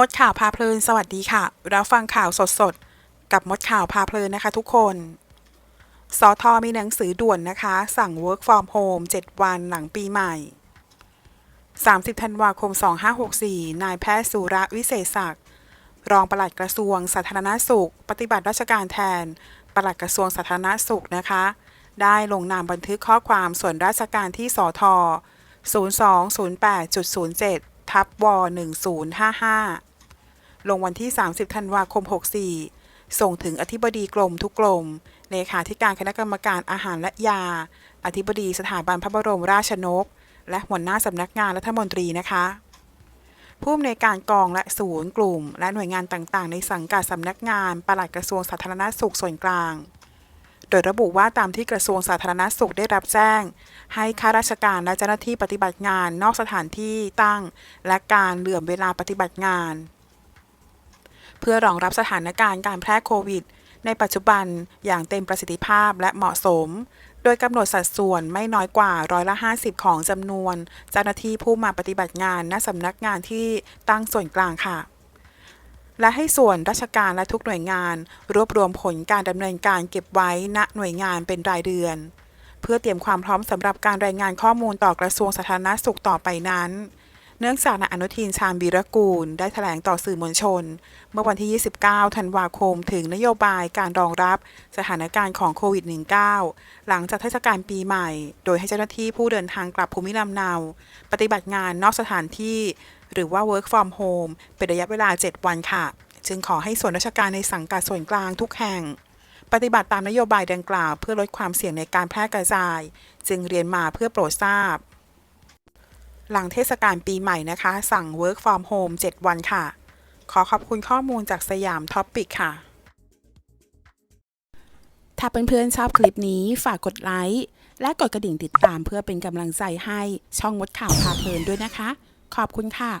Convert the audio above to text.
มดข่าวพาเพลินสวัสดีค่ะรับฟังข่าวสดๆ กับมดข่าวพาเพลินนะคะทุกคน สอทอมีหนังสือด่วนนะคะ สั่ง work from home 7 วันหลังปีใหม่ 30 ธันวาคม 2564 นายแพทย์สุระวิเศษศักดิ์รองปลัดกระทรวงสาธารณสุข ปฏิบัติราชการแทน ปลัดกระทรวงสาธารณสุขนะคะ ได้ลงนามบันทึกข้อความส่วนราชการที่สอทอ0208.07 ทับว1055 ลงวันที่ 30 ธันวาคม 64 ส่งถึงอธิบดีกรมทุกกรมเลขาธิการคณะกรรมการอาหารและยา อธิบดีสถาบันพระบรมราชนก และหัวหน้าสำนักงานรัฐมนตรีนะคะผู้อำนวยการกองและศูนย์กลุ่ม และหน่วยงานต่างๆ ในสังกัดสำนักงานปลัดกระทรวงสาธารณสุขส่วนกลาง โดยระบุว่าตามที่กระทรวงสาธารณสุขได้รับแจ้ง ให้ข้าราชการและเจ้าหน้าที่ปฏิบัติงานนอกสถานที่ตั้ง และการเหลื่อมเวลาปฏิบัติงาน เพื่อรองรับสถานการณ์การแพร่โควิด ในปัจจุบันอย่างเต็มประสิทธิภาพและเหมาะสม โดยกำหนดสัดส่วนไม่น้อยกว่าร้อยละ 50 ของจำนวน เจ้าหน้าที่ผู้มาปฏิบัติงานณสำนักงานที่ตั้งส่วนกลางค่ะ และให้ส่วนราชการและทุกหน่วยงาน รวบรวมผลการดำเนินการเก็บไว้ณหน่วยงานเป็นรายเดือน เพื่อเตรียมความพร้อมสำหรับการรายงานข้อมูลต่อกระทรวงสาธารณสุขต่อไปนั้น เนื่องจากนายอนุทินชาญวีรกูล ได้แถลงต่อสื่อมวลชน เมื่อวันที่ 29 ธันวาคม ถึงนโยบายการรองรับสถานการณ์ของโควิด -19 หลังจากเทศกาลปีใหม่ โดยให้เจ้าหน้าที่ผู้เดินทางกลับภูมิลำเนา ปฏิบัติงานนอกสถานที่ หรือว่า work from home เป็นระยะเวลา 7 วันค่ะ จึงขอให้ส่วนราชการในสังกัดส่วนกลางทุกแห่ง ปฏิบัติตามนโยบายดังกล่าว เพื่อลดความเสี่ยงในการแพร่กระจาย จึงเรียนมาเพื่อโปรดทราบ หลังเทศกาลปีใหม่นะคะ สั่ง work from home 7 วันค่ะ ขอขอบคุณข้อมูลจากสยามท็อปปิกค่ะถ้าเพื่อนๆชอบคลิปนี้ฝากกดไลค์และกดกระดิ่งติดตามเพื่อเป็นกำลังใจให้ช่องมดข่าวพาเพลินด้วยนะคะ ขอบคุณค่ะ